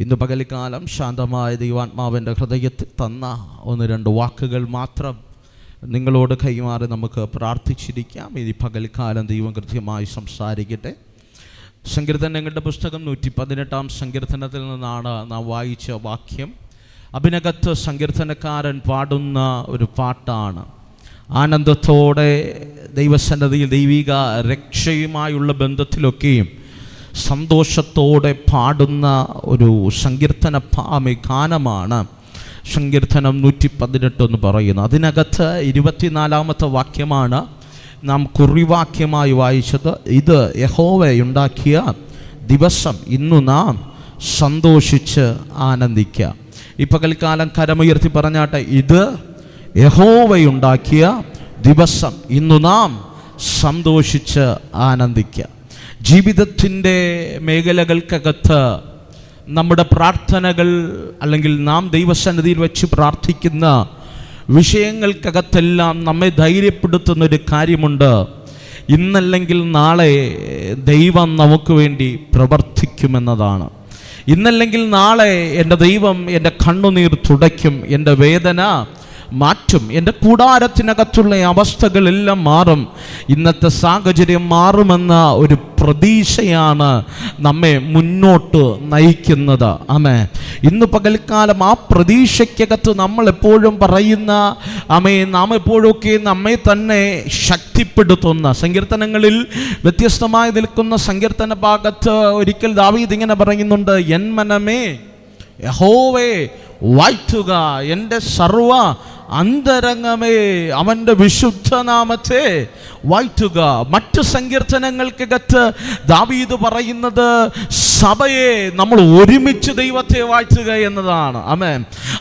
ഇന്ന് പകലിക്കാലം ശാന്തമായ ദൈവാത്മാവിന്റെ ഹൃദയത്തിൽ തന്ന ഒന്ന് രണ്ട് വാക്കുകൾ മാത്രം നിങ്ങളോട് കൈമാറി നമുക്ക് പ്രാർത്ഥിച്ചിരിക്കാം. ഇനി പകൽക്കാലം ദൈവം കൃത്യമായി സംസാരിക്കട്ടെ. സങ്കീർത്തനങ്ങളുടെ പുസ്തകം നൂറ്റി പതിനെട്ടാം സങ്കീർത്തനത്തിൽ നിന്നാണ് നാം വായിച്ച വാക്യം. അഭിനകത്ത് സങ്കീർത്തനക്കാരൻ പാടുന്ന ഒരു പാട്ടാണ്. ആനന്ദത്തോടെ ദൈവസന്നതിയിൽ ദൈവിക രക്ഷയുമായുള്ള ബന്ധത്തിലൊക്കെയും സന്തോഷത്തോടെ പാടുന്ന ഒരു സങ്കീർത്തന ഭാമി ഗാനമാണ് സങ്കീർത്തനം നൂറ്റി പതിനെട്ട് എന്ന് പറയുന്നത് അതിനകത്ത് ഇരുപത്തിനാലാമത്തെ വാക്യമാണ് നാം കുറിവാക്യമായി വായിച്ചത്. ഇത് യഹോവയുണ്ടാക്കിയ ദിവസം ഇന്നു നാം സന്തോഷിച്ച് ആനന്ദിക്കുക ഈ പകൽക്കാലം കരമുയർത്തി പറഞ്ഞാട്ടെ ഇത് യഹോവയുണ്ടാക്കിയ ദിവസം ഇന്നു നാം സന്തോഷിച്ച് ആനന്ദിക്കുക ജീവിതത്തിന്റെ മേഖലകൾക്കകത്ത് നമ്മുടെ പ്രാർത്ഥനകൾ അല്ലെങ്കിൽ നാം ദൈവസന്നിധിയിൽ വെച്ച് പ്രാർത്ഥിക്കുന്ന വിഷയങ്ങൾക്കകത്തെല്ലാം നമ്മെ ധൈര്യപ്പെടുത്തുന്ന ഒരു കാര്യമുണ്ട്. ഇന്നല്ലെങ്കിൽ നാളെ ദൈവം നമുക്ക് വേണ്ടി പ്രവർത്തിക്കുമെന്നതാണ്. ഇന്നല്ലെങ്കിൽ നാളെ എന്റെ ദൈവം എന്റെ കണ്ണുനീർ തുടയ്ക്കും എന്റെ വേദന മാറ്റും. എന്റെ കൂടാരത്തിനകത്തുള്ള അവസ്ഥകളെല്ലാം മാറും. ഇന്നത്തെ സാഹചര്യം മാറുമെന്ന ഒരു പ്രതീക്ഷയാണ് നമ്മെ മുന്നോട്ട് നയിക്കുന്നത്. ആമേ ഇന്ന് പകൽക്കാലം ആ പ്രതീക്ഷയ്ക്കകത്ത് നമ്മൾ എപ്പോഴും പറയുന്ന അമേ നാം എപ്പോഴൊക്കെ നമ്മെ തന്നെ ശക്തിപ്പെടുത്തുന്ന സങ്കീർത്തനങ്ങളിൽ വ്യത്യസ്തമായി നിൽക്കുന്ന സങ്കീർത്തന ഭാഗത്ത് ഒരിക്കൽ ദാവീദ് ഇങ്ങനെ പറയുന്നുണ്ട് എൻ മനമേ യഹോവേ വാഴ്ത്തുക. എന്റെ സർവ അന്തരംഗമേ അവന്റെ വിശുദ്ധനാമത്തെ വാഴ്ത്തുക മറ്റു സങ്കീർത്തനങ്ങൾക്കകത്ത് ദാവീദ് പറയുന്നത് സഭയെ നമ്മൾ ഒരുമിച്ച് ദൈവത്തെ വാഴ്ത്തുക എന്നതാണ്. അമേ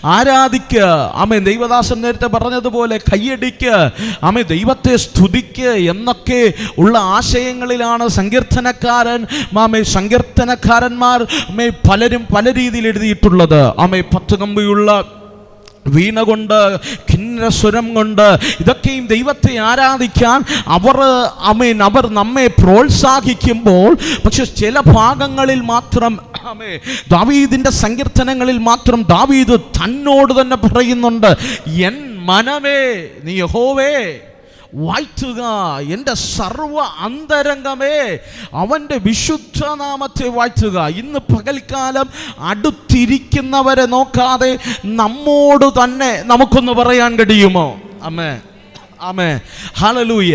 ആരാധിക്ക്? അമേ ദൈവദാസൻ നേരത്തെ പറഞ്ഞതുപോലെ കയ്യടിക്ക്. അമേ ദൈവത്തെ സ്തുതിക്ക് എന്നൊക്കെ ഉള്ള ആശയങ്ങളിലാണ് സങ്കീർത്തനക്കാരൻ മാമേ സങ്കീർത്തനക്കാരന്മാർ മേ പലരും പല രീതിയിൽ എഴുതിയിട്ടുള്ളത്. അമേ പത്ത് കമ്പിയുള്ള വീണ കൊണ്ട് കിന്നരസ്വരം കൊണ്ട് ഇതൊക്കെയും ദൈവത്തെ ആരാധിക്കാൻ അവർ അമേൻ അവർ നമ്മെ പ്രോത്സാഹിക്കുമ്പോൾ പക്ഷെ ചില ഭാഗങ്ങളിൽ മാത്രം അമേ ദാവീദിന്റെ സങ്കീർത്തനങ്ങളിൽ മാത്രം ദാവീദ് തന്നോട് തന്നെ പറയുന്നുണ്ട് എൻ മനമേ നീ യഹോവേ വാഴ്ത്തുക എന്റെ സർവ അന്തരംഗമേ അവന്റെ വിശുദ്ധനാമത്തെ വായിക്കുക ഇന്ന് പകൽക്കാലം അടുത്തിരിക്കുന്നവരെ നോക്കാതെ നമ്മോട് തന്നെ നമുക്കൊന്ന് പറയാൻ കഴിയുമോ? അമ്മേ ആമേ ഹലലൂയ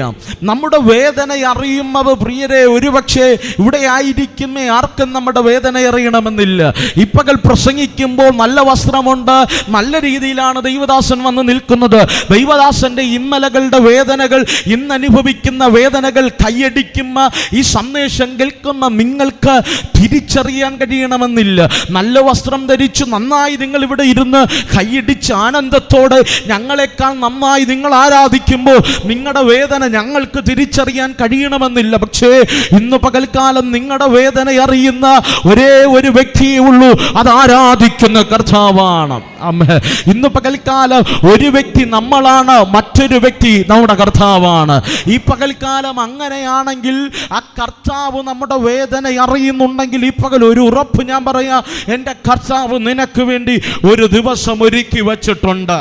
നമ്മുടെ വേദന അറിയുന്നവ പ്രിയരെ ഒരുപക്ഷെ ഇവിടെ ആയിരിക്കുന്നേ ആർക്കും നമ്മുടെ വേദന അറിയണമെന്നില്ല. ഇപ്പകൽ പ്രസംഗിക്കുമ്പോൾ നല്ല വസ്ത്രമുണ്ട് നല്ല രീതിയിലാണ് ദൈവദാസൻ വന്ന് നിൽക്കുന്നത്. ദൈവദാസന്റെ ഇന്നലകളുടെ വേദനകൾ ഇന്ന് അനുഭവിക്കുന്ന വേദനകൾ കൈയടിക്കുന്ന ഈ സന്ദേശം കേൾക്കുന്ന നിങ്ങൾക്ക് തിരിച്ചറിയാൻ കഴിയണമെന്നില്ല. നല്ല വസ്ത്രം ധരിച്ചു നന്നായി നിങ്ങൾ ഇവിടെ ഇരുന്ന് കൈയടിച്ച് ആനന്ദത്തോടെ ഞങ്ങളെക്കാൾ നന്നായി നിങ്ങൾ ആരാധിക്കുമ്പോൾ നിങ്ങളുടെ വേദന ഞങ്ങൾക്ക് തിരിച്ചറിയാൻ കഴിയണമെന്നില്ല. പക്ഷേ ഇന്ന് പകൽക്കാലം നിങ്ങളുടെ വേദന അറിയുന്ന ഒരേ ഒരു വ്യക്തിയേ ഉള്ളൂ. അത് ആരാധിക്കുന്ന കർത്താവാണ്. ഇന്ന് പകൽക്കാലം ഒരു വ്യക്തി നമ്മളാണ് മറ്റൊരു വ്യക്തി നമ്മുടെ കർത്താവാണ്. ഈ പകൽക്കാലം അങ്ങനെയാണെങ്കിൽ ആ കർത്താവ് നമ്മുടെ വേദന അറിയുന്നുണ്ടെങ്കിൽ ഈ പകൽ ഒരു ഉറപ്പ് ഞാൻ പറയാ. എന്റെ കർത്താവ് നിനക്ക് വേണ്ടി ഒരു ദിവസം ഒരുക്കി വച്ചിട്ടുണ്ട്.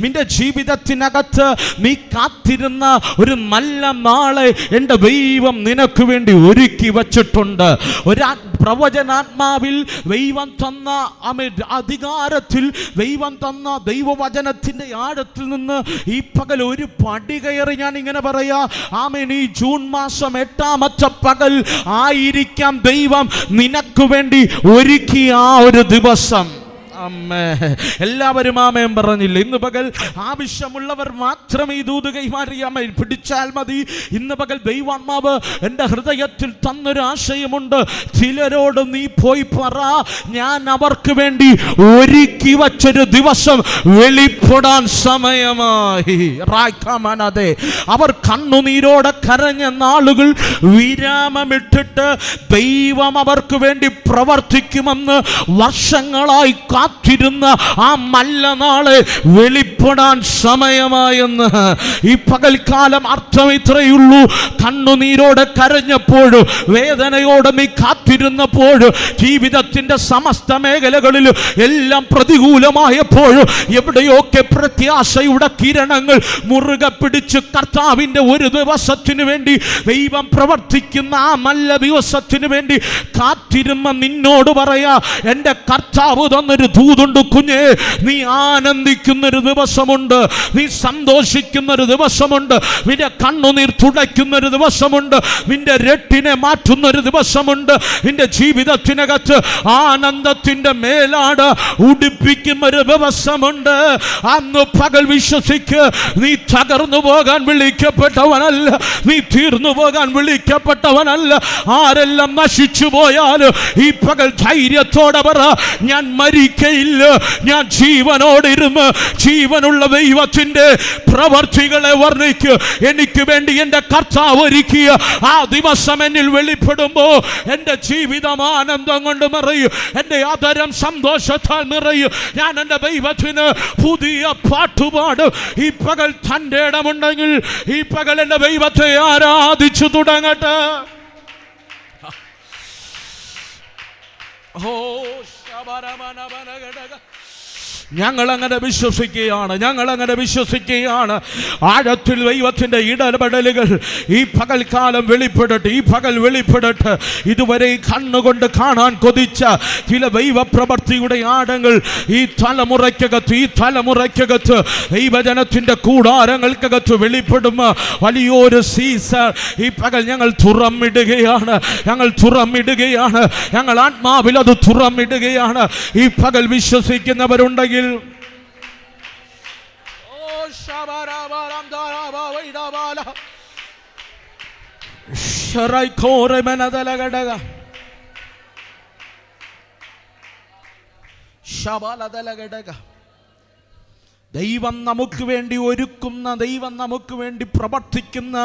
നിന്റെ ജീവിതത്തിനകത്ത് നീ കാത്തിരുന്ന ഒരു നല്ല നാളെ എന്റെ ദൈവം നിനക്ക് വേണ്ടി ഒരുക്കി വച്ചിട്ടുണ്ട്. ഒരു പ്രവചനാത്മാവിൽ ദൈവം തന്ന അധികാരത്തിൽ ദൈവം തന്ന ദൈവവചനത്തിന്റെ ആഴത്തിൽ നിന്ന് ഈ പകൽ ഒരു പടി കയറി ഞാൻ ഇങ്ങനെ പറയാ ആമേൻ ഈ ജൂൺ മാസം എട്ടാമത്തെ പകൽ ആയിരിക്കാം ദൈവം നിനക്ക് വേണ്ടി ഒരുക്കിയ ആ ഒരു ദിവസം. അമ്മേ. എല്ലാവരും ആമയം പറഞ്ഞില്ല? ഇന്ന് പകൽ ആവശ്യമുള്ളവർ മാത്രം ഈ ദൂത് കൈമാറിയാമ പിടിച്ചാൽ മതി. ഇന്ന് പകൽ ദൈവാത്മാവ് എന്റെ ഹൃദയത്തിൽ തന്നൊരു ആശയമുണ്ട് ചിലരോട് നീ പോയി പറ. ഞാൻ അവർക്ക് വേണ്ടി ഒരുക്കി വച്ചൊരു ദിവസം വെളിപ്പെടാൻ സമയമായി. റായ്ക്കാമാനതെ അവർ കണ്ണുനീരോടെ കരഞ്ഞ നാളുകൾ വിരാമമിട്ടിട്ട് ദൈവം അവർക്ക് വേണ്ടി പ്രവർത്തിക്കുമെന്ന് വർഷങ്ങളായി കാ കാത്തിരുന്ന ആ നല്ല നാളെ വെളിപ്പെടാൻ സമയമായെന്ന്. ഈ പകൽക്കാലം അർത്ഥം ഇത്രയുള്ളൂ. കണ്ണുനീരോടെ കരഞ്ഞപ്പോഴും വേദനയോടെ നീ കാത്തിരുന്നപ്പോഴും ജീവിതത്തിന്റെ സമസ്ത മേഖലകളിൽ എല്ലാം പ്രതികൂലമായപ്പോഴും എവിടെയൊക്കെ പ്രത്യാശയുടെ കിരണങ്ങൾ മുറുകെ പിടിച്ച് കർത്താവിന്റെ ഒരു ദിവസത്തിനു വേണ്ടി ദൈവം പ്രവർത്തിക്കുന്ന ആ നല്ല ദിവസത്തിനു വേണ്ടി കാത്തിരുന്ന നിന്നോട് പറയാ എന്റെ കർത്താവ് തന്നൊരു ദൂതുണ്ട് കുഞ്ഞെ നീ ആനന്ദിക്കുന്നൊരു ദിവസമുണ്ട് നീ സന്തോഷിക്കുന്നൊരു ദിവസമുണ്ട് നിന്റെ കണ്ണുനീർ തുടയ്ക്കുന്നൊരു ദിവസമുണ്ട് നിന്റെ രട്ടിനെ മാറ്റുന്നൊരു ദിവസമുണ്ട് നിന്റെ ജീവിതത്തിനകത്ത് ആനന്ദത്തിന്റെ മേലാട് ഉടിപ്പിക്കുന്ന ഒരു ദിവസമുണ്ട്. അന്ന് പകൽ വിശ്വസിക്ക് നീ തകർന്നു പോകാൻ വിളിക്കപ്പെട്ടവനല്ല നീ തീർന്നു പോകാൻ വിളിക്കപ്പെട്ടവനല്ല. ആരെല്ലാം നശിച്ചു പോയാലും ഈ പകൽ ധൈര്യത്തോടെ പറ ഞാൻ മരിക്കയില്ല ഞാൻ ജീവനോടിരുന്ന് ജീവനുള്ള ദൈവത്തിന്റെ പ്രവർത്തികളെ വർണിക്ക്. എനിക്ക് വേണ്ടി എന്റെ കർത്താവ് ഒരുക്കിയ ആ ദിവസം എന്നിൽ വെളിപ്പെടുമ്പോൾ എന്റെ ജീവിതം ആനന്ദം കൊണ്ട് നിറയും. എന്റെ അതരം സന്തോഷത്താൽ നിറയും. ഞാൻ എന്റെ ദൈവത്തിന് പുതിയ പാട്ടുപാട്. ഈ പകൽ തന്റെ ഇടമുണ്ടെങ്കിൽ ഈ പകൽ എന്റെ ദൈവത്തെ ആരാധിച്ചു തുടങ്ങട്ടെ. ഓ ശബരമനവനഘടക ഞങ്ങൾ അങ്ങനെ വിശ്വസിക്കുകയാണ് ഞങ്ങൾ അങ്ങനെ വിശ്വസിക്കുകയാണ്. ആഴത്തിൽ ദൈവത്തിന്റെ ഇടപെടലുകൾ ഈ പകൽക്കാലം വെളിപ്പെടട്ടെ ഈ പകൽ വെളിപ്പെടട്ടെ. ഇതുവരെ കണ്ണുകൊണ്ട് കാണാൻ കൊതിച്ച ചില ദൈവപ്രവർത്തിയുടെ ആടങ്ങൾ ഈ തലമുറയ്ക്കകത്ത് ഈ തലമുറയ്ക്കകത്ത് ദൈവജനത്തിന്റെ കൂടാരങ്ങൾക്കകത്ത് വെളിപ്പെടും. വലിയൊരു സീസൺ ഈ പകൽ ഞങ്ങൾ തുറമിടുകയാണ് ഞങ്ങൾ തുറമിടുകയാണ് ഞങ്ങൾ ആത്മാവിൽ അത് തുറമിടുകയാണ് ഈ പകൽ വിശ്വസിക്കുന്നവരുണ്ടെങ്കിൽ ശബലതലഘടക. ദൈവം നമുക്ക് വേണ്ടി ഒരുക്കുന്ന ദൈവം നമുക്ക് വേണ്ടി പ്രവർത്തിക്കുന്ന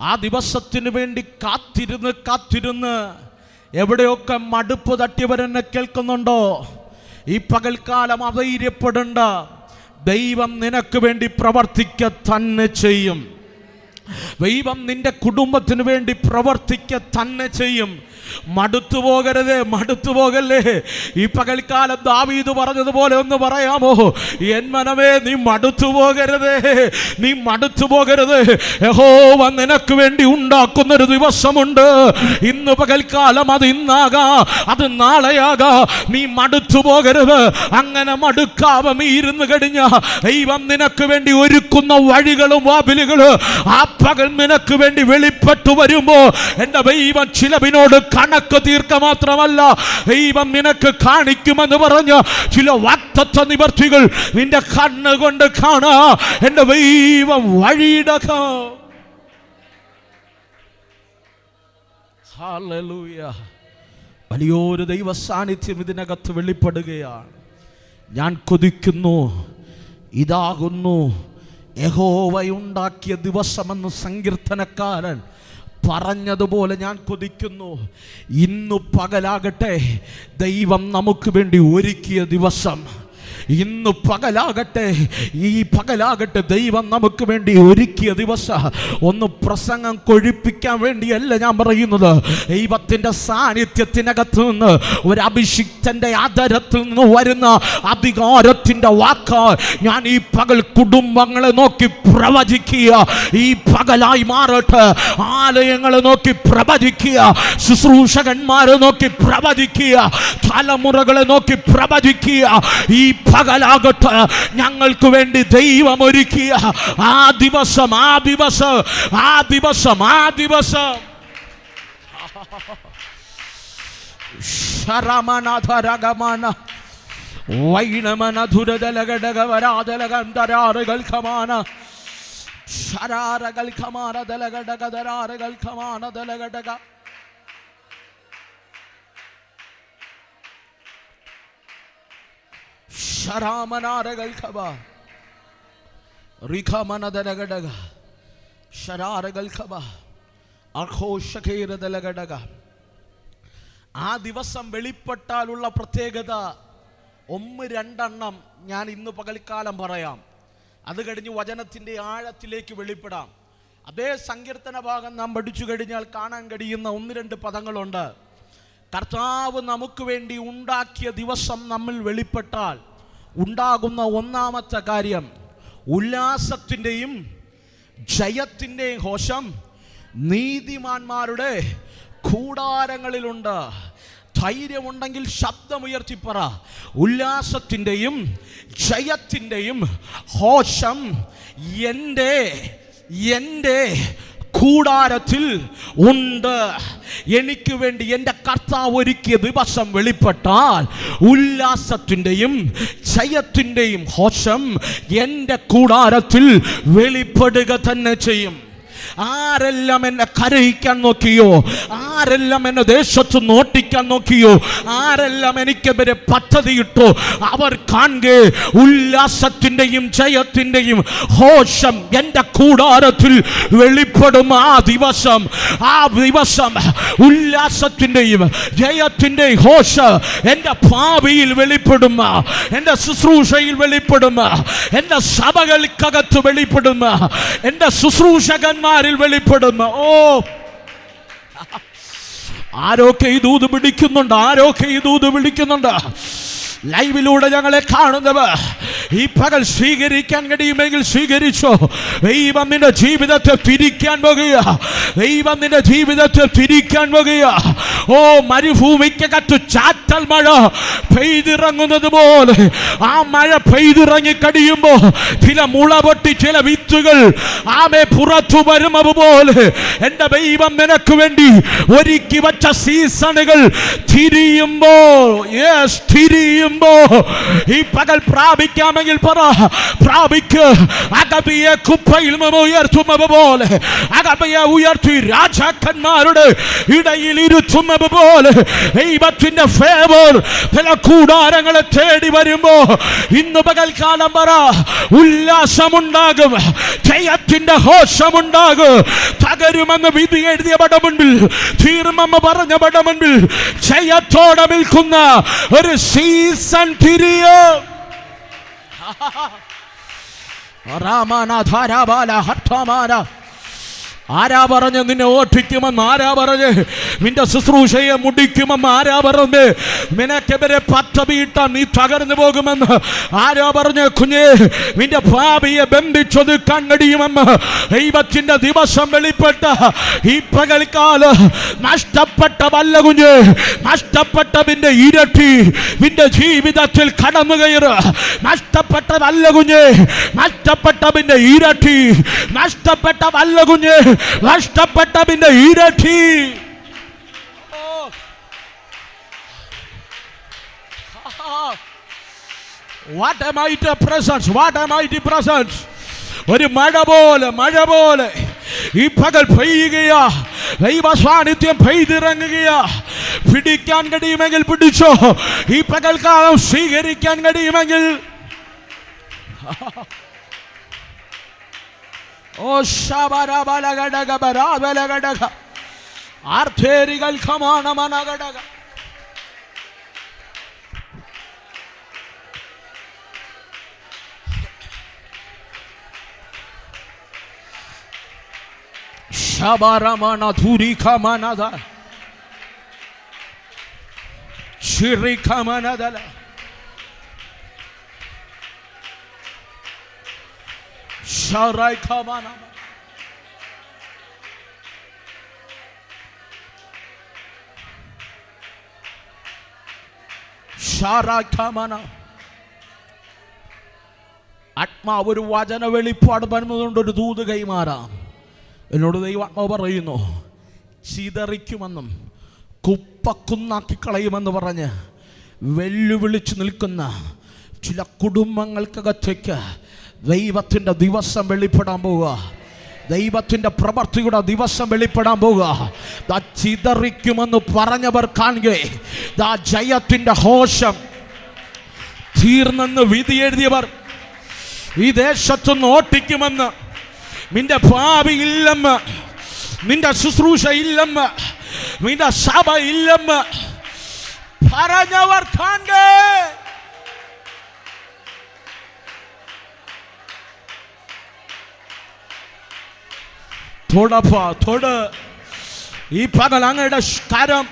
ആ ദിവസത്തിന് വേണ്ടി കാത്തിരുന്ന് കാത്തിരുന്ന് എവിടെയൊക്കെ മടുപ്പ് തട്ടിയവരെന്നെ കേൾക്കുന്നുണ്ടോ ഈ പകൽക്കാലം അധൈര്യപ്പെടേണ്ട. ദൈവം നിനക്ക് വേണ്ടി പ്രവർത്തിക്ക തന്നെ ചെയ്യും. ദൈവം നിന്റെ കുടുംബത്തിന് വേണ്ടി പ്രവർത്തിക്ക തന്നെ ചെയ്യും. മടുത്തു പോകരുത് മടുത്തു പോകല്ലേ? ഈ പകൽക്കാലം ദാവീദ് പറഞ്ഞതുപോലെ ഒന്ന് പറയാമോ? എൻ മനമേ നീ മടുത്തു പോകരുത് നീ മടുത്തു പോകരുത്. യഹോവ നിനക്ക് വേണ്ടി ഉണ്ടാക്കുന്നൊരു ദിവസമുണ്ട്. ഇന്ന് പകൽക്കാലം അത് ഇന്നാകാ അത് നാളെയാകാ. നീ മടുത്തു പോകരുത്. അങ്ങനെ മടുക്കാവ ഇരുന്ന് കഴിഞ്ഞ ദൈവം നിനക്ക് വേണ്ടി ഒരുക്കുന്ന വഴികളും വാതിലുകളും ആ പകൽ നിനക്ക് വേണ്ടി വെളിപ്പെട്ടു വരുമ്പോ എന്റെ ദൈവം ചിലവിനോട് കണക്ക് തീർക്ക മാത്രമല്ല ദൈവം നിനക്ക് കാണിക്കുമെന്ന് പറഞ്ഞ ചില വാക്തത്വ നിവർത്തികൾ നിന്റെ കണ്ണ് കൊണ്ട് കാണാ. എന്റെ ദൈവം വഴിയിടക. വലിയൊരു ദൈവ സാന്നിധ്യം ഇതിനകത്ത് വെളിപ്പെടുകയാണ്. ഞാൻ കൊതിക്കുന്നു ഇതാകുന്നു. യഹോവയുണ്ടാക്കിയ ദിവസമെന്ന് സങ്കീർത്തനക്കാരൻ പറഞ്ഞതുപോലെ ഞാൻ കൊതിക്കുന്നു. ഇന്നു പകലാകട്ടെ ദൈവം നമുക്ക് വേണ്ടി ഒരുക്കിയ ദിവസം ഇന്ന് പകലാകട്ടെ ഈ പകലാകട്ടെ ദൈവം നമുക്ക് വേണ്ടി ഒരുക്കിയ ദിവസം. ഒന്ന് പ്രസംഗം കൊഴിപ്പിക്കാൻ വേണ്ടിയല്ല ഞാൻ പറയുന്നത്. ദൈവത്തിന്റെ സാന്നിധ്യത്തിനകത്ത് നിന്ന് ഒരു അഭിഷിക്തന്റെ ആദരത്തിൽ നിന്ന് വരുന്ന അധികാരത്തിന്റെ വാക്ക് ഞാൻ ഈ പകൽ കുടുംബങ്ങളെ നോക്കി പ്രവചിക്കുക. ഈ പകലായി മാറട്ടെ ആലയങ്ങളെ നോക്കി പ്രവചിക്കുക ശുശ്രൂഷകന്മാരെ നോക്കി പ്രവചിക്കുക തലമുറകളെ നോക്കി പ്രവചിക്കുക. ഈ പകലാകട്ടെ. ഞങ്ങൾക്ക് വേണ്ടി ദൈവം ഒരുക്കിയ ആ ദിവസം ആ ദിവസം ആ ദിവസം ആ ദിവസം. ശരമനധരഗമന വൈണമനധുരതലഘടകവരാതലകന്തരാറുകൾ ഖമാന ശരാരകൾ ഖമാന ദലഘടകധരാറുകൾ ഖമാന ദലഘടക ആ ദിവസം വെളിപ്പെട്ടാലുള്ള പ്രത്യേകത ഒന്ന് രണ്ടെണ്ണം ഞാൻ ഇന്ന് പകൽക്കാലം പറയാം. അത് കഴിഞ്ഞ് വചനത്തിന്റെ ആഴത്തിലേക്ക് വെളിപ്പെടാം. അതേ സങ്കീർത്തന ഭാഗം നാം പഠിച്ചു കഴിഞ്ഞാൽ കാണാൻ കഴിയുന്ന ഒന്ന് രണ്ട് പദങ്ങളുണ്ട്. കർത്താവ് നമുക്ക് വേണ്ടി ഉണ്ടാക്കിയ ദിവസം നമ്മൾ വെളിപ്പെട്ടാൽ ഉണ്ടാകുന്ന ഒന്നാമത്തെ കാര്യം ഉല്ലാസത്തിന്റെയും ജയത്തിന്റെയും ഘോഷം നീതിമാന്മാരുടെ കൂടാരങ്ങളിലുണ്ട്. ധൈര്യമുണ്ടെങ്കിൽ ശബ്ദമുയർത്തി പറ ഉല്ലാസത്തിന്റെയും ജയത്തിന്റെയും ഘോഷം എന്റെ എന്റെ കൂടാരത്തിൽ ഉണ്ട്. എനിക്ക് വേണ്ടി എന്റെ കർത്താവ് ഒരുക്കിയ ദിവസം വെളിപ്പെട്ടാൽ ഉല്ലാസത്തിന്റെയും ജയത്തിന്റെയും ഹോഷം എന്റെ കൂടാരത്തിൽ വെളിപ്പെടുക തന്നെ ചെയ്യും. ആരെല്ലാം എന്നെ കരയിക്കാൻ നോക്കിയോ? ആരെല്ലാം എന്നെ ദേശത്ത് നോട്ടിക്കാൻ നോക്കിയോ? ആരെല്ലാം എനിക്കെതിരെ പദ്ധതിയിട്ടോ? അവർ കാണെ ഉല്ലാസത്തിന്റെയും ജയത്തിന്റെയും ഹോഷം എന്റെ കൂടാരത്തിൽ വെളിപ്പെടും ആ ദിവസം. ആ ദിവസം ഉല്ലാസത്തിന്റെയും ജയത്തിന്റെയും ഹോഷ എന്റെ ഭാവിയിൽ വെളിപ്പെടും. എന്റെ ശുശ്രൂഷയിൽ വെളിപ്പെടും. എന്റെ സഭകൾക്കകത്ത് വെളിപ്പെടും. എന്റെ ശുശ്രൂഷകന്മാരിൽ വെളിപ്പെടുന്നു. ഓ. ആരൊക്കെ ഈ ദൂത് പിടിക്കുന്നുണ്ട്? ആരൊക്കെ ഈ ദൂത് വിളിക്കുന്നുണ്ട്? ലൈവിലൂടെ ഞങ്ങളെ കാണുന്നവർ ഈ പകൽ സ്വീകരിക്കാൻ കഴിയുമെങ്കിൽ സ്വീകരിച്ചോ. ദൈവം നിന്റെ ജീവിതത്തെ തിരിക്കാൻ പോകുക ദൈവം നിന്റെ ജീവിതത്തെ തിരിക്കാൻ പോകുക ഓ മരുഭൂമിക്കകത്ത് ചാറ്റൽ മഴ പെയ്തിറങ്ങുന്നത് പോലെ. ആ മഴ പെയ്തിറങ്ങി കഴിയുമ്പോ ചില മുള പൊട്ടി ചില വിത്തുകൾ ആമെ പുറത്തു വരുന്നത് പോലെ എന്റെ ദൈവം നിനക്ക് വേണ്ടി ഒരുക്കി വച്ച സീസണുകൾ തിരിയുമ്പോ യെസ് തിരിയുമ്പോ ഈ പകൽ പ്രാപിക്കാമെങ്കിൽ പറ. പ്രാപിക്ക്. അകബിയെ കുപ്പയിൽ നിന്ന് ഉയർത്തുന്നത് പോലെ. അകബിയെ ഉയർത്തി രാജാക്കന്മാരുടെ ഇടയിൽ ഇരുത്തുന്നത് പോലെ. ദൈവത്തിന്റെ ഫേവർ ചില കൂടാരങ്ങളെ തേടി വരുമ്പോ ഇന്ന് പകൽക്കാലം പറ. ഉല്ലാസമുണ്ടാകും. ജയത്തിന്റെ ഹോഷമുണ്ടാകും തകരുമെന്ന് വിധി എഴുതിയ പടമുണ്ടിൽ തീർമെന്ന് പറഞ്ഞ പടമുണ്ടിൽ ജയത്തോടെ നിൽക്കുന്ന ഒരു സീസൺ ഹർത്തമാന ആരാ പറഞ്ഞ് നിന്നെ ഓട്ടിക്കുമെന്ന്? ആരാ പറഞ്ഞ്? നിന്റെ ശുശ്രൂഷയെ മുടിക്കുമെന്ന് ആരാ പറഞ്ഞ്? നിനക്കെതിരെ പദ്ധതിയിട്ട നീ തകർന്നു പോകുമെന്ന് ആരാ പറഞ്ഞ് കുഞ്ഞേ? നിന്റെ ഭാവിയെ ബന്ധിച്ചൊതുക്കാൻ കഴിയുമെന്ന് ദൈവത്തിന്റെ ദിവസം വെളിപ്പെട്ട ഈ പകൽക്കാല നഷ്ടപ്പെട്ട വല്ല കുഞ്ഞ്. നഷ്ടപ്പെട്ടതിന്റെ ഇരട്ടി നിന്റെ ജീവിതത്തിൽ കടന്നു കയറ്. നഷ്ടപ്പെട്ട വല്ല കുഞ്ഞ്. നഷ്ടപ്പെട്ടതിന്റെ ഇരട്ടി. നഷ്ടപ്പെട്ട വല്ല കുഞ്ഞ്. നഷ്ടപ്പെട്ടതിന്റെ ഇരട്ടി. What a might presence, what a might presence. ഒരു മഴ പോലെ മഴ പോലെ. ഈ പകൽ പെയ്യുകയാ. ദൈവ സാന്നിധ്യം പെയ്തിറങ്ങുകയാ. പിടിക്കാൻ കഴിയുമെങ്കിൽ പിടിച്ചോ. ഈ പകൽക്കാലം സ്വീകരിക്കാൻ കഴിയുമെങ്കിൽ. ഓ ശബരബലഘടകബരാബലഘടക ആർത്തേരികൾ ഖമാണമനഘടക ശബരമണ ധുരിഖമനദ ശിറിഖമനദല ശറൈഖമന ആത്മാവ് ഒരു വചന വെളിപ്പാട് വരുന്നതുകൊണ്ട് ഒരു ദൂത് കൈമാറാം. എന്നോട് ദൈവാത്മാവ് പറയുന്നു ചിതറിക്കുമെന്നും കുപ്പക്കുന്നാക്കി കളയുമെന്ന് പറഞ്ഞ് വെല്ലുവിളിച്ച് നിൽക്കുന്ന ചില കുടുംബങ്ങൾക്കകത്തേക്ക് ദൈവത്തിന്റെ ദിവസം വെളിപ്പെടാൻ പോവുക. ദൈവത്തിന്റെ പ്രവർത്തിയുടെ ദിവസം വെളിപ്പെടാൻ പോവുക. ദാ ചിതറിക്കുമെന്ന് പറഞ്ഞവർ കാണുക. ദാ ജയത്തിന്റെ ഹോഷം തീർന്നെന്ന് വിധി എഴുതിയവർ ഈ ദേശത്തുനിന്ന് ഓട്ടിക്കുമെന്ന് നിന്റെ ഭാവി ഇല്ലെന്ന് നിന്റെ ശുശ്രൂഷ ഇല്ലെന്ന് നിന്റെ സഭ ഇല്ലെന്ന് പറഞ്ഞവർ കണ്ട്. തൊടപ്പ തൊട്. ഈ പകൽ അങ്ങയുടെ കരം.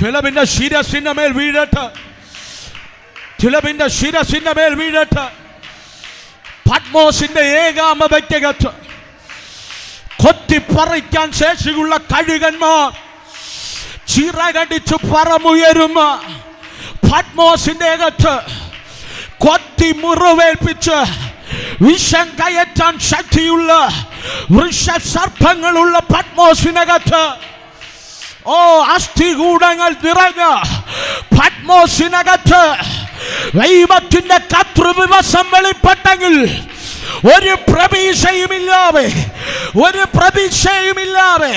ചിലവിന്റെ ശിരസിന്റെ മേൽ വീഴട്ട്. ചിലവിന്റെ ശിരസിന്റെ മേൽ വീഴട്ട്. പത്മോസിന്റെ ഏകാമതയ്ക്കകത്ത് കൊത്തിപ്പറിക്കാൻ ശേഷിയുള്ള കഴുകന്മാർ ചിറകടിച്ചു പറമുയരുന്ന പത്മോസിന്റെ അകത്ത് കൊത്തി മുറിവേൽപ്പിച്ച് വിഷം കയറ്റാൻ ശക്തിയുള്ള വൃഷസർപ്പങ്ങളുള്ള പത്മോസിനകത്ത്. ഓ അസ്ഥികൂടങ്ങൾ നിറഞ്ഞ പത്മോസിനകത്ത് ദൈവത്തിന്റെ കതൃവിവസം വെളിപ്പെട്ടെങ്കിൽ ഒരു പ്രതീക്ഷയുമില്ലാതെ ഒരു പ്രതീക്ഷയുമില്ലാതെ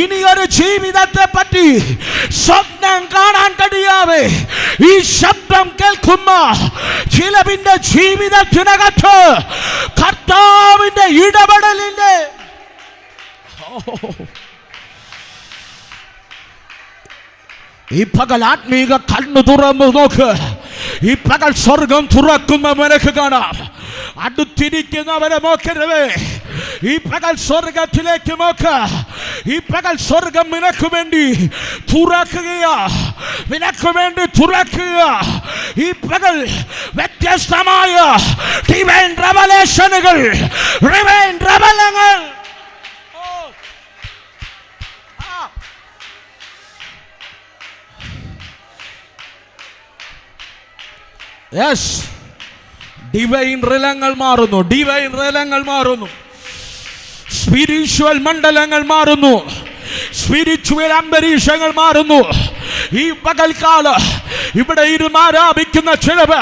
ഇനി ഒരു ജീവിതത്തെ പറ്റി സ്വപ്നം കാണാൻ കഴിയാതെ ഈ ശബ്ദം കേൾക്കുന്ന ചിലവിന്റെ ജീവിതത്തിനകത്ത് കർത്താവിന്റെ ഇടപെടലിന്റെ ഈ പകൽ ആത്മീക കണ്ണു തുറന്നു നോക്ക്. ഈ പകൽ സ്വർഗം തുറക്കുന്ന നിനക്ക് കാണാം. അടുത്തിരിക്കുന്നവരെ നോക്കരുത് ഈ പകൽ സ്വർഗത്തിലേക്ക് നോക്ക ഈ പകൽ സ്വർഗം നിനക്ക് വേണ്ടി തുറക്കുകയാ. നിനക്ക് വേണ്ടി തുറക്കുക ഈ പകൽ വ്യത്യസ്തമായ ഡിവൈൻ റവലേഷനുകൾ ഡിവൈൻ റവലങ്ങൾ യെസ് ഡിവൈൻ റിലങ്ങൾ മാറുന്നു ഡിവൈൻ റിലങ്ങൾ മാറുന്നു സ്പിരിച്വൽ മണ്ഡലങ്ങൾ മാറുന്നു സ്പിരിച്വൽ അന്തരീക്ഷങ്ങൾ മാറുന്നു ഈ പകൽക്കാല ഇവിടെ ഇരുന്ന് ആരാധിക്കുന്ന ചിലവ്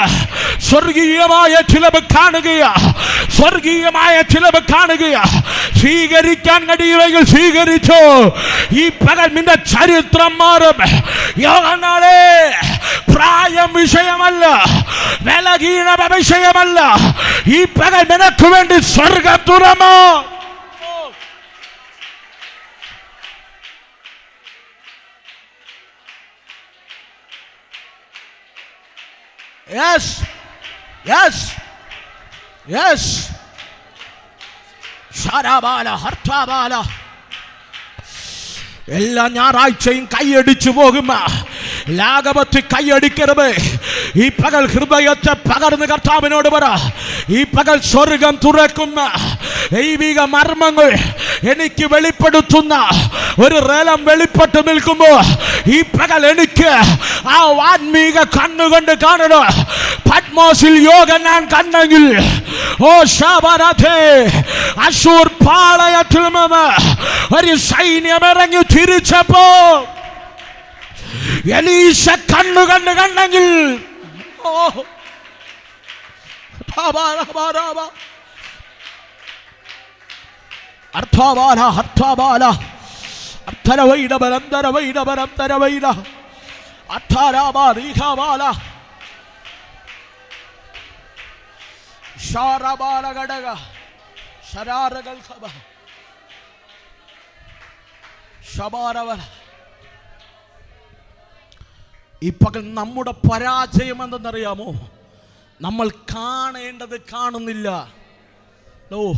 സ്വർഗീയമായ ചിലവ് കാണുകയാ. സ്വർഗീയമായ ചിലവ് കാണുകയാ. സ്വീകരിക്കാൻ കഴിയുമെങ്കിൽ സ്വീകരിച്ചോ. ഈ പകൽ നിന്റെ ചരിത്രം മാറും. യോഗനാളെ പ്രായം വിഷയമല്ല വിലകീണമ വിഷയമല്ല. ഈ പകൽ നിനക്ക് വേണ്ടി സ്വർഗം തുറമോ യെസ് യെസ് ഹർത്താബാല എല്ലാ ഞായറാഴ്ചയും കൈയടിച്ചു പോകുമ്പോ ലാഘവത്തിൽ കൈയടിക്കരുത്. ഈ പകൽ ഹൃദയത്തെ പകർന്ന് കർത്താവിനോട് പറ. ഈ പകൽ സ്വർഗം തുറക്കുന്ന ദൈവിക മർമ്മങ്ങൾ എനിക്ക് വെളിപ്പെടുത്തുന്ന ഒരു റേലം വെളിപ്പെട്ട് നിൽക്കുമ്പോൾ ഈ പകൽ എനിക്ക് ആ ആത്മീക കണ്ണുകൊണ്ട് കാണണം. പത്മോസിൽ യോഗ ഞാൻ കണ്ടെങ്കിൽ ഓ ശബരഥേ അശൂർ പാളയത്തിൽ നിന്ന് ഒരു സൈന്യം ഇറങ്ങി തിരിച്ചപ്പോ എലീശ കണ്ണു കണ്ട് കണ്ടെങ്കിൽ ഓ. അർത്ഥാബാല അർത്ഥാബാല അർത്ഥരവൈഡബരന്തരവൈഡബരന്തരവൈഡ അർത്ഥാരാബാ റീഹാബാല ഷാറബാല ഘടക ശരാരകൾ ഖബ ശബാരവല. ഈ പകൽ നമ്മുടെ പരാജയം എന്തെന്നറിയാമോ? നമ്മൾ കാണേണ്ടത് കാണുന്നില്ല. ഓ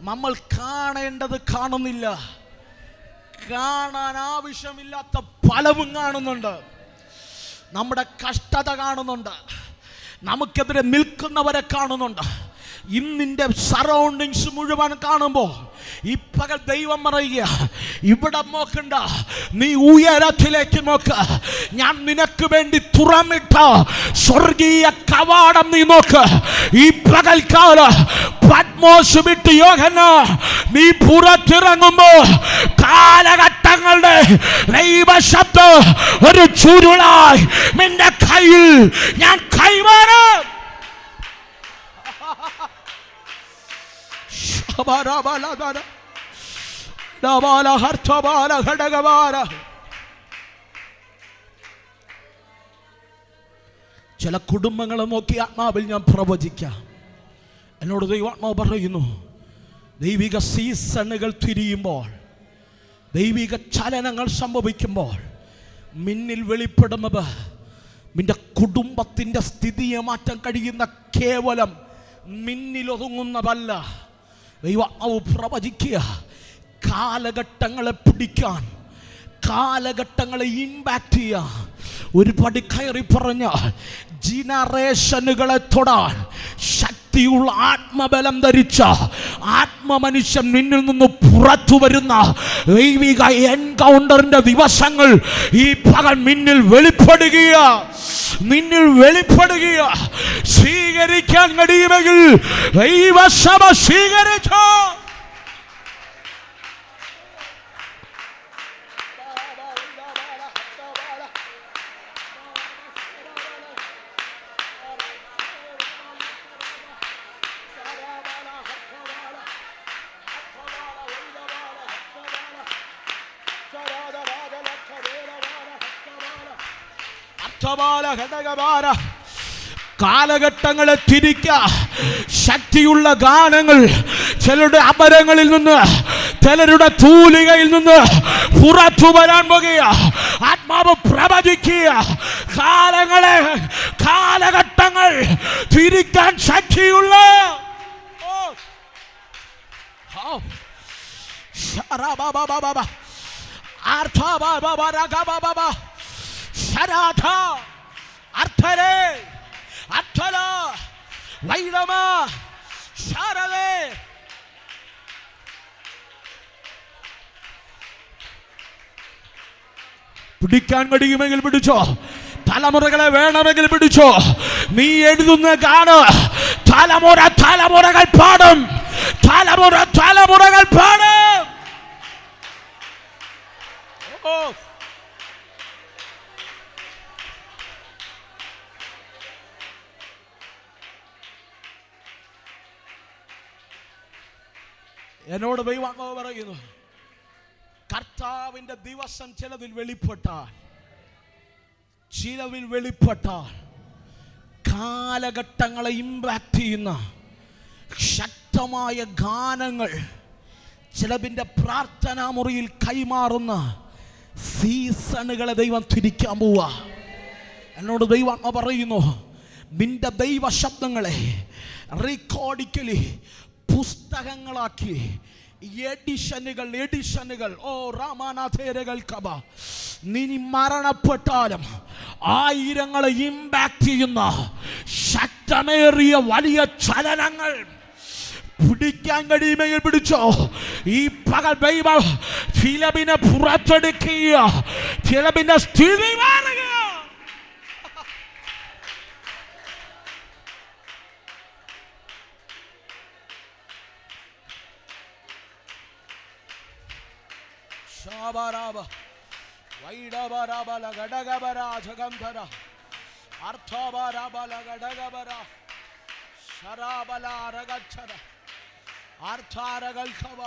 നമ്മൾ കാണേണ്ടത് കാണുന്നില്ല. കാണാൻ ആവശ്യമില്ലാത്ത പലവും കാണുന്നുണ്ട്. നമ്മുടെ കഷ്ടത കാണുന്നുണ്ട്. നമുക്കെതിരെ നിൽക്കുന്നവരെ കാണുന്നുണ്ട്. ഇന്നിന്റെ സറൗണ്ടിങ്സ് മുഴുവൻ കാണുമ്പോൾ ഇപ്പകൽ പകൽ ദൈവം പറയുക ഇവിടെ നോക്കണ്ട നീ ഉയരത്തിലേക്ക് നോക്ക് ഞാൻ നിനക്ക് വേണ്ടി തുറന്നിട്ട സ്വർഗീയ കവാടം നീ നോക്ക് ഈ പകൽക്കാല പത്മോസ് വിട്ട് യോഹന നീ പുറത്തിറങ്ങുമ്പോ കാലഘട്ടങ്ങളുടെ ദൈവശബ്ദം ഒരു ചുരുളായി നിന്റെ കയ്യിൽ ഞാൻ കൈമാറും. ചില കുടുംബങ്ങളെ നോക്കി ആത്മാവിൽ ഞാൻ പ്രവചിക്കാം. എന്നോട് ദൈവാത്മാവ് പറയുന്നു ദൈവിക സീസണുകൾ തിരിയുമ്പോൾ ദൈവിക ചലനങ്ങൾ സംഭവിക്കുമ്പോൾ മിന്നിൽ വെളിപ്പെടുന്നത് നിന്റെ കുടുംബത്തിന്റെ സ്ഥിതിയെ മാറ്റാൻ കഴിയുന്ന കേവലം മിന്നിലൊതുങ്ങുന്നതല്ല. ദൈവാത്മാവ് പ്രവചിക്കുക. കാലഘട്ടങ്ങളെ പിടിക്കാൻ കാലഘട്ടങ്ങളെ ഇമ്പാക്ട് ചെയ്യാൻ ഒരു പടി കയറി പറഞ്ഞാൽ ജിനറേഷനുകളെ തൊടാൻ ശക്തിയുള്ള ആത്മബലം ധരിച്ച ആത്മമനുഷ്യൻ നിന്നിൽ നിന്ന് പുറത്തു വരുന്ന ദൈവിക എൻകൗണ്ടറിന്റെ ദിവസങ്ങൾ ഈ പകൽ നിന്നിൽ വെളിപ്പെടുകയ. നിന്നിൽ വെളിപ്പെടുകയ. സ്വീകരിക്കാൻ കഴിയുമെങ്കിൽ ദൈവസഭ സ്വീകരിച്ചോ. കാലഘട്ടങ്ങളെ തിരിക്ക. ശക്തിയുള്ള ഗാനങ്ങൾ ചിലരുടെ അപരങ്ങളിൽ നിന്ന് ചിലരുടെ തൂലികയിൽ നിന്ന് പുറത്തു വരാൻ പോകുക. ആത്മാവ് പ്രവചിക്കുക. കാലങ്ങളെ കാലഘട്ടങ്ങൾ തിരിക്കാൻ ശക്തിയുള്ള ഓ. അർത്ഥരേ. അർത്ഥല. വൈദമ ശരവേ. പിടിക്കാൻ കഴിയുമെങ്കിൽ പിടിച്ചോ തലമുറകളെ വേണമെങ്കിൽ പിടിച്ചോ നീ എഴുതുന്ന കാണ് തലമുറ തലമുറകൾ പാടും തലമുറ തലമുറകൾ പാടും ഓ എന്നോട് ദൈവാത്മാവ് പറയുന്നു കർത്താവിന്റെ ദിവസം ചിലതിൽ വെളിപ്പെട്ടാൽ ചിലവിൽ വെളിപ്പെട്ടാൽ കാലഘട്ടങ്ങളെ ഇമ്പാക്ട് ചെയ്യുന്ന ശക്തമായ ഗാനങ്ങൾ ചിലവിന്റെ പ്രാർത്ഥനാ മുറിയിൽ കൈമാറുന്ന സീസണുകളെ ദൈവം തിരിക്കാൻ പോവുക എന്നോട് ദൈവാത്മ പറയുന്നു നിന്റെ ദൈവ ശബ്ദങ്ങളെ റെക്കോർഡിക്കലി പുസ്തകങ്ങളാക്കി. എഡിഷനുകൾ എഡിഷനുകൾ ഓ രാമാനാഥേരകൾ കബ നീ മരണപ്പെട്ടാലും ആയിരങ്ങളെ ഇമ്പാക്ട് ചെയ്യുന്ന ശക്തമേറിയ വലിയ ചലനങ്ങൾ പിടിക്കാൻ കഴിയുമെങ്കിൽ പിടിച്ചോ. ഈ പകൽ ബൈബിൾ ഫിലബിനെ പുറത്തെടുക്കുക. ഫിലബിന്റെ സ്ഥിതി ശാബാരാബ വൈഡബരാബല ഘടകബര ജഗന്ധര. അർത്ഥബരാബല ഘടകബര ശരാബല അരഗച്ഛര അർത്ഥാരകൽഖവ